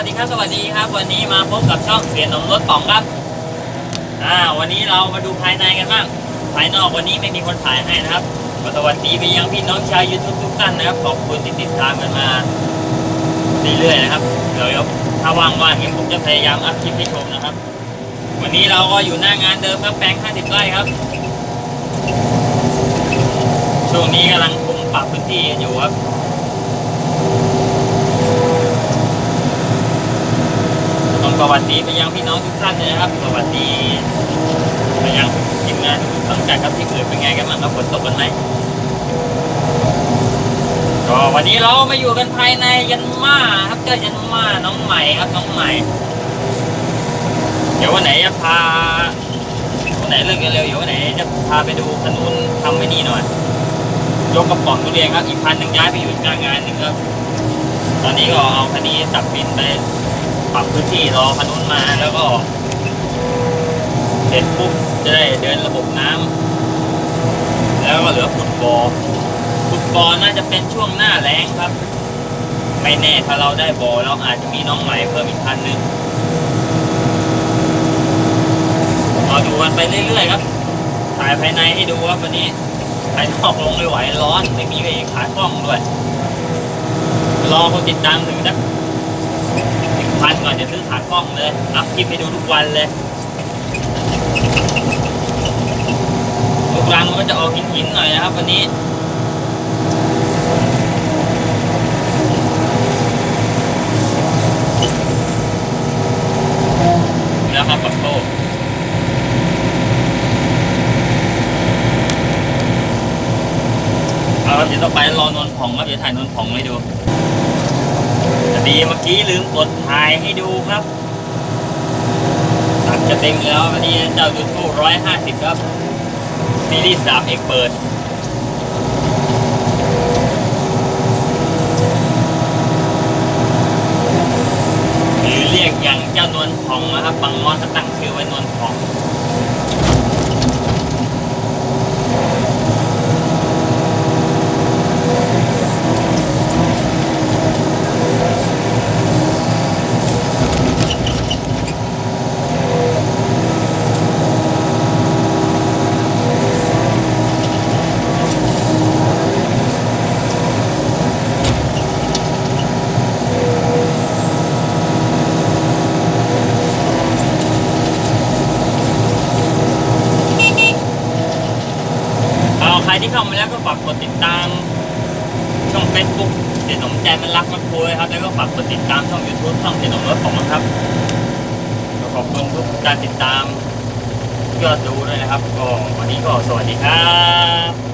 วัสดีครับสวัสดีครับ วันนี้มาพบกับช่องเสียนมรถป่องครับ อ่า วันนี้เรามาดูภายในกันบ้าง ภายนอกวันนี้ไม่มีคนถ่ายให้นะครับก็สวัสดีไปยังพี่น้องชาวยูทูบทุกท่านนะครับ ขอบคุณที่ติดตามกันมาเรื่อยๆนะครับ เดี๋ยวถ้าว่างๆเงี้ยผมจะพยายามอัพคลิปให้ชมนะครับ วันนี้เราก็อยู่หน้างานเดิมครับแปลง 50 ไร่ครับ ช่วงนี้กำลังคุมปรับพื้นที่อยู่ครับ ต้องส วัสดีไปยังพี่น้องทุกท่านเลยนะครับ สวัสดีไปยังทีมงานทุกต้องจัดครับที่อื่นเป็นไงกันบ้างครับฝนตกกันไหมก็วันนี้เรามาอยู่กันภายในยันมาครับเจ้ายันมาน้องใหม่ครับน้องใหม่ เดี๋ยววันไหนจะพาวันไหนเลิกกันเร็วเดี๋ยววันไหนจะพาไปดูขนุนทำไม่ดีหน่อยยกกระป๋องทุเรียนครับอีกพันหนึ่งย้ายไปอยู่กหน้างานหนึ่งครับ ตอนนี้ก็เอาคันนี้จับบินไป ปรับพื้นที่รอขนุนมาแล้วก็เสร็จปุ๊บจะได้เดินระบบน้ำแล้วก็เหลือขุดบ่อขุดบ่อน่าจะเป็นช่วงหน้าแล้งครับ ไม่แน่ถ้าเราได้บ่อเราอาจจะมีน้องใหม่เพิ่มอีกพันหนึ่งรอดูกันไปเรื่อยๆครับถ่ายภายในให้ดูครับวันนี้ภายนอกลงไม่ไหวร้อนไม่มีเวขายกล้องด้วย รอคนติดตามถึงสัก พันก่อนจะซื้อขากล้องเลย อัพคลิปให้ดูทุกวันเลยทุกรังมันก็จะออกหินๆหน่อยนะครับ วันนี้แล้วครับปักโตเอาครับเดี๋ยวต่อไปรอนนผ่องครับเดี๋ยวถ่ายนนผ่องให้ดู ดีเมื่อกี้ลืมกดถ่ายให้ดูครับตัดจะเต็มแล้ววันนี้เจ้าดูทูร้อยห้าสิบครับ ซีรีส์สามเอกเปิดหรือเรียกอย่างเจ้านวลทองนะครับบางมอสตั้งชื่อไว้นวลทอง ที่เข้ามาแล้วก็ฝากกดติดตาม ช่อง Facebook เสียหนมใจมันรักมันคุยครับ แล้วก็ฝากกดติดตามช่อง YouTube ช่องเสียหนมรถของมันครับก็ขอบคุณทุกการติดตามยอดดูด้วยนะครับ ก็วันนี้ก็สวัสดีครับ